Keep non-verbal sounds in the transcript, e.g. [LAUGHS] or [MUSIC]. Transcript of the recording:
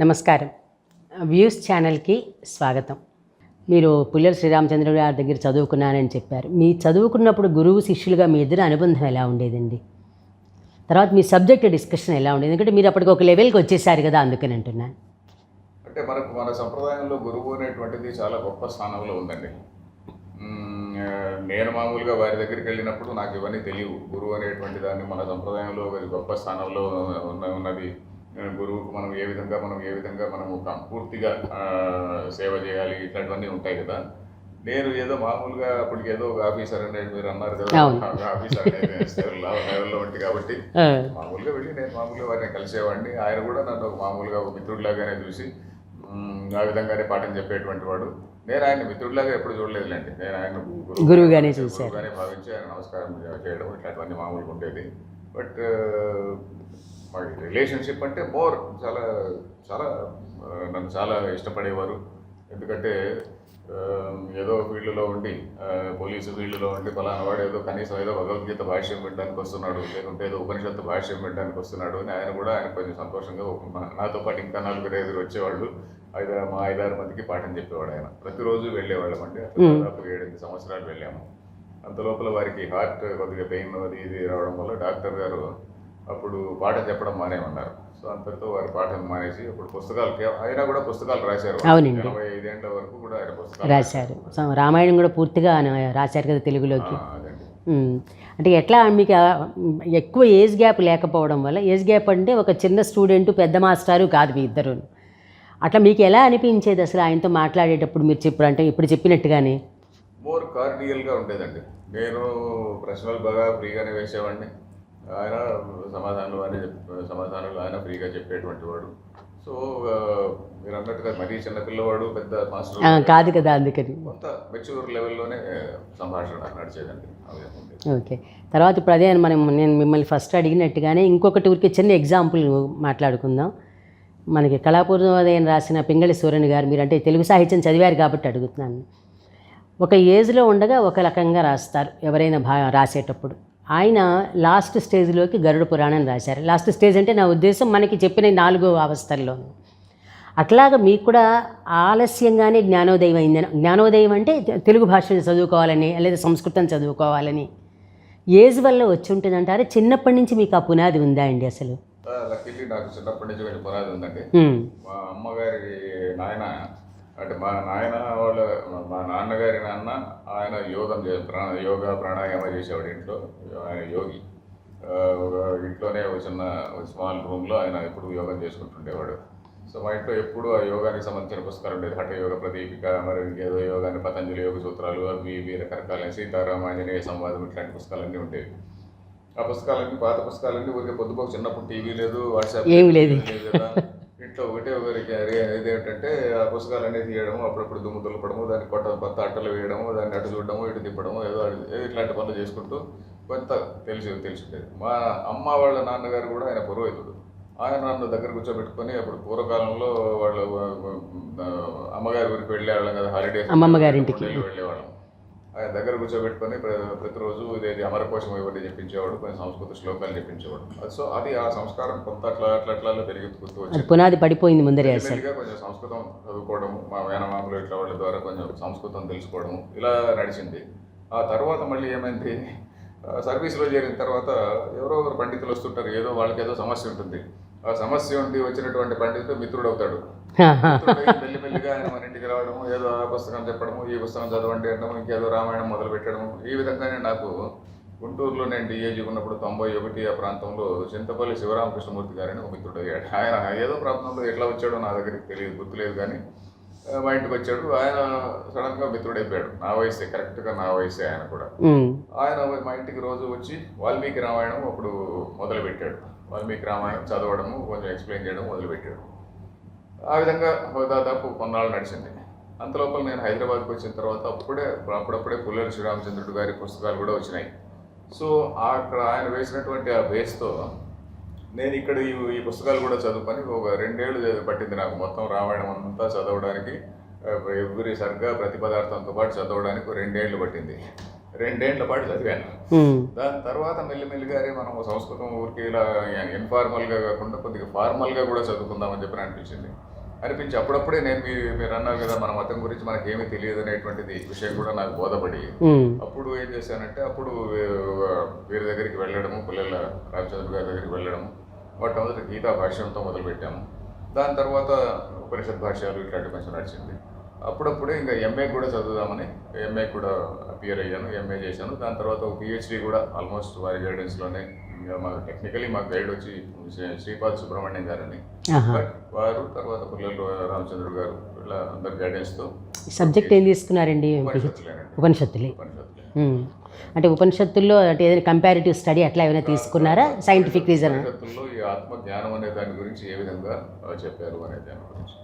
నమస్కారం. వ్యూస్ ఛానల్కి స్వాగతం. మీరు పుల్లెల శ్రీరామచంద్రుడు గారి దగ్గర చదువుకున్నానని చెప్పారు. మీ చదువుకున్నప్పుడు గురువు శిష్యులుగా మీ ఇద్దరు అనుబంధం ఎలా ఉండేదండి? తర్వాత మీ సబ్జెక్ట్ డిస్కషన్ ఎలా ఉండేది? ఎందుకంటే మీరు అప్పటికి ఒక లెవెల్కి వచ్చేసారు కదా అందుకని అంటున్నాను. అంటే మనకు మన సంప్రదాయంలో గురువు అనేటువంటిది చాలా గొప్ప స్థానంలో ఉందండి. నేను మామూలుగా వారి దగ్గరికి వెళ్ళినప్పుడు నాకు ఇవన్నీ తెలియవు. గురువు అనేటువంటి దాన్ని మన సంప్రదాయంలో గొప్ప స్థానంలో ఉన్న ఉన్నది. గురువుకు మనం ఏ విధంగా మనం ఏ విధంగా మనము పూర్తిగా సేవ చేయాలి ఇట్లాంటివన్నీ ఉంటాయి కదా. నేను ఏదో మామూలుగా అప్పటికి ఏదో ఒక ఆఫీసర్ అనేది మీరు అన్నారు కదా. ఆఫీసర్ లెవెల్లో ఉంటే కాబట్టి మామూలుగా వెళ్ళి నేను మామూలుగా వారిని కలిసేవాడిని. ఆయన కూడా నన్ను ఒక మామూలుగా ఒక మిత్రుడిలాగానే చూసి ఆ విధంగానే పాఠం చెప్పేటువంటి వాడు. నేను ఆయన మిత్రుడిలాగా ఎప్పుడు చూడలేదులేండి. నేను ఆయన గురువు- గురువుగానే. గురువుగానే భావించి ఆయన నమస్కారం చేయడం ఇట్లాంటివన్నీ మామూలుగా ఉండేది. బట్ మా రిలేషన్షిప్ అంటే మోర్ చాలా చాలా నన్ను చాలా ఇష్టపడేవారు. ఎందుకంటే ఏదో ఫీల్డ్లో ఉండి పోలీసు ఫీల్డ్లో ఉండి పలానా వాడు ఏదో కనీసం ఏదో భగవద్గీత భాష్యం వినడానికి వస్తున్నాడు లేకుంటే ఏదో ఉపనిషత్తు భాష్యం వినడానికి వస్తున్నాడు అని ఆయన కూడా ఆయన కొంచెం సంతోషంగా నాతో పాటు ఇంకా నలుగురు ఐదుగురు వచ్చేవాళ్ళు. ఐదు మా ఐదారు మందికి పాఠం చెప్పేవాడు ఆయన. ప్రతిరోజు వెళ్ళేవాళ్ళం అండి. అట్లా దాదాపు ఏడెనిమిది సంవత్సరాలు వెళ్ళాము. అంత లోపల వారికి హార్ట్ కొద్దిగా పెయిన్ అది ఇది రావడం వల్ల డాక్టర్ గారు అప్పుడు పాఠం చెప్పడం మానేమన్నారు. సో అంతటితో వారి పాఠం మానేసి అప్పుడు పుస్తకాలు అయినా కూడా పుస్తకాలు రాశారు. అవునండి. ఎనభై ఐదేళ్ళ వరకు కూడా ఆయన పుస్తకాలు రాశారు. రామాయణం కూడా పూర్తిగా రాశారు కదా తెలుగులోకి. అంటే ఎట్లా మీకు ఎక్కువ ఏజ్ గ్యాప్ లేకపోవడం వల్ల ఏజ్ గ్యాప్ అంటే ఒక చిన్న స్టూడెంట్ పెద్ద మాస్టారు కాదు మీ ఇద్దరు. అట్లా మీకు ఎలా అనిపించేది అసలు ఆయనతో మాట్లాడేటప్పుడు మీరు చెప్పారు అంటే ఇప్పుడు చెప్పినట్టుగానే? మోర్ కార్డియల్గా ఉండేదండి. నేను ప్రశ్నలు బాగా ఫ్రీగానే వేసేవాడిని. ఆయన సమాధానాలు ఆయన చెప్- సమాధానాలు ఆయన ఫ్రీగా చెప్పేటువంటి వాడు. సో మీరు అన్నట్టుగా మరీ చిన్న పిల్లవాడు పెద్ద మాస్టర్ కాదు కదా అందుకని. కొంత మెచ్యూర్ లెవెల్లోనే సంభాషణ నడిచేదండి. ఓకే. తర్వాత ఇప్పుడు అదే మనం నేను మిమ్మల్ని ఫస్ట్ అడిగినట్టుగానే ఇంకొకటి ఊరికి చిన్న ఎగ్జాంపుల్ మాట్లాడుకుందాం. మనకి కళాపూర్వోదయం రాసిన పింగళి సూర్యని గారు మీరు అంటే తెలుగు సాహిత్యం చదివారు కాబట్టి అడుగుతున్నాను. ఒక ఏజ్లో ఉండగా ఒక రకంగా రాస్తారు ఎవరైనా భా రాసేటప్పుడు. ఆయన లాస్ట్ స్టేజ్లోకి గరుడ పురాణం రాశారు. లాస్ట్ స్టేజ్ అంటే నా ఉద్దేశం మనకి చెప్పిన నాలుగో అవస్థల్లోనూ. అట్లాగా మీకు కూడా ఆలస్యంగానే జ్ఞానోదయం అయిందని జ్ఞానోదయం అంటే తెలుగు భాష చదువుకోవాలని లేదా సంస్కృతం చదువుకోవాలని ఏజ్ వల్ల వచ్చి ఉంటుందంటారా చిన్నప్పటి నుంచి మీకు ఆ పునాది ఉందా అండి అసలు? నాకు చిన్నప్పటి నుంచి పునాది ఉందండి. మా అమ్మగారి నాయన అంటే మా నాయన వాళ్ళ మా నాన్నగారి నాన్న ఆయన యోగం చే ప్రాణ యోగా ప్రాణాయామ చేసేవాడు ఇంట్లో. ఆయన యోగి. ఒక ఇంట్లోనే ఒక చిన్న స్మాల్ రూమ్లో ఆయన ఎప్పుడు యోగం చేసుకుంటుండేవాడు. సో మా ఇంట్లో ఎప్పుడు ఆ యోగానికి సంబంధించిన పుస్తకాలు ఉండేది హఠ యోగ ప్రదీపిక మరి ఇంకేదో యోగాన్ని పతంజలి యోగ సూత్రాలు అవి ఇవి రకరకాల సీతారామ ఆంజనేయ సంవాదం ఇట్లాంటి పుస్తకాలన్నీ ఉండేవి. ఆ పుస్తకాలన్నీ పాత పుస్తకాలన్నీ ఊరికే పొద్దుపోక చిన్నప్పుడు టీవీ లేదు వాట్సాప్ లేదు. కదా. ఇంట్లో ఒకటే ఒకరికి ఇదేంటంటే ఆ పుస్తకాలన్నీ తీయడము అప్పుడప్పుడు దుమ్ము దులపడము దాన్ని కొట్ట కొత్త అట్టలు వేయడము దాన్ని అటు చూడడము ఇటు తిప్పడము ఏదో ఇట్లాంటి పనులు చేసుకుంటూ కొంత తెలిసి తెలిసిండేది మా అమ్మ వాళ్ళ నాన్నగారు కూడా ఆయన పురోహితుడు. ఆయన నన్ను దగ్గర కూర్చోబెట్టుకొని అప్పుడు పూర్వకాలంలో వాళ్ళు అమ్మగారి ఊరికి వెళ్ళేవాళ్ళం కదా హాలిడేస్ అమ్మమ్మ గారింటికి. వెళ్ళేవాళ్ళం. ఆయన దగ్గర కూర్చోబెట్టుకొని ప్ర- ప్రతిరోజు ఇదేది అమరకోశం ఇవన్నీ చెప్పించేవాడు కొన్ని సంస్కృత శ్లోకాలు చెప్పించేవాడు. సో అది ఆ సంస్కారం కొంత అట్లా అట్లా అట్లా వచ్చింది. పునాది పడిపోయింది ముందరే కొంచెం సంస్కృతం చదువుకోవడము మా మేనమామలు ఇట్లా వాళ్ళ ద్వారా కొంచెం సంస్కృతం తెలుసుకోవడము ఇలా నడిచింది. ఆ తర్వాత మళ్ళీ ఏమైంది? సర్వీస్లో చేరిన తర్వాత ఎవరో ఒకరు పండితులు వస్తుంటారు ఏదో వాళ్ళకి ఏదో సమస్య ఉంటుంది. ఆ సమస్య ఉండి వచ్చినటువంటి పండితుడు మిత్రుడు అవుతాడు. మిత్రుడై మెల్లిమెల్లిగా [LAUGHS] ఆయన మన ఇంటికి రావడము ఏదో ఆ పుస్తకం చెప్పడము ఈ పుస్తకం చదవండి అనడము ఇంకేదో రామాయణం మొదలు పెట్టడము. ఈ విధంగానే నాకు గుంటూరులో నేను డిఏజీ ఉన్నప్పుడు తొంభై ఒకటి ఆ ప్రాంతంలో చింతపల్లి శివరామకృష్ణమూర్తి గారని ఒక మిత్రుడు అయ్యాడు. ఆయన ఏదో ప్రాంతంలో ఎట్లా వచ్చాడో నా దగ్గరికి తెలియదు గుర్తులేదు కానీ మా ఇంటికి వచ్చాడు. ఆయన సడన్గా మిత్రుడైపోయాడు. నా వయసే కరెక్ట్గా నా వయసే ఆయన కూడా. ఆయన మా ఇంటికి రోజు వచ్చి వాల్మీకి రామాయణం అప్పుడు మొదలుపెట్టాడు. వాల్మీకి రామాయణం చదవడము కొంచెం ఎక్స్ప్లెయిన్ చేయడం మొదలుపెట్టాడు. ఆ విధంగా దాదాపు కొన్నాళ్ళు నడిచింది. అంతలోపల నేను హైదరాబాద్కి వచ్చిన తర్వాత అప్పుడే అప్పుడప్పుడే పుల్లెల శ్రీరామచంద్రుడు గారి పుస్తకాలు కూడా వచ్చినాయి. సో అక్కడ ఆయన వేసినటువంటి ఆ బేస్తో నేను ఇక్కడ ఈ ఈ పుస్తకాలు కూడా చదువుకొని ఒక రెండేళ్ళు పట్టింది నాకు. మొత్తం రామాయణం అంతా చదవడానికి ఎవ్రీ సరిగ్గా ప్రతి పదార్థంతో పాటు చదవడానికి రెండేళ్ళు పట్టింది. రెండేళ్ళ పాటు చదివాను. దాని తర్వాత మెల్లిమెల్లిగా అరే మనం సంస్కృతం ఊరికి ఇలా ఇన్ఫార్మల్గా కాకుండా కొద్దిగా ఫార్మల్గా కూడా చదువుకుందామని చెప్పి అనిపించింది. అనిపించి అప్పుడప్పుడే నేను మీ మీరు అన్నారు కదా మన మతం గురించి మనకి ఏమీ తెలియదు అనేటువంటిది విషయం కూడా నాకు బోధపడి. అప్పుడు ఏం చేశానంటే అప్పుడు వీరి దగ్గరికి వెళ్ళడము పిల్లల రామచంద్ర గారి దగ్గరికి వెళ్ళడము మొట్టమొదటి గీతా భాష్యంతో మొదలుపెట్టాము. దాని తర్వాత ఉపనిషత్ భాష్యాలు ఇట్లాంటి కొంచెం నడిచింది. అప్పుడప్పుడే ఇంకా ఎంఏ కూడా చదువుదామని ఎంఏ కూడా అపియర్ అయ్యాను ఎంఏ చేశాను. దాని తర్వాత ఒక పిహెచ్డి కూడా ఆల్మోస్ట్ వారి గైడెన్స్లోనే ఇంకా మా టెక్నికలీ మా గైడ్ వచ్చి శ్రీ- శ్రీపాద్ సుబ్రహ్మణ్యం గారని. బట్ వారు తర్వాత పిల్లలు రామచంద్ర గారు ఇలా అందరి గైడెన్స్తో సబ్జెక్ట్ ఏం తీసుకున్నారండి? ఉపనిషత్తులే. అంటే ఉపనిషత్తుల్లో అంటే ఏదైనా కంపారిటివ్ స్టడీ అట్లా ఏమైనా తీసుకున్నారా? సైంటిఫిక్ రీజన్ ఉపనిషత్తుల్లో ఈ ఆత్మ జ్ఞానం అనే దాని గురించి ఏ విధంగా చెప్పారు అనే దాని గురించి.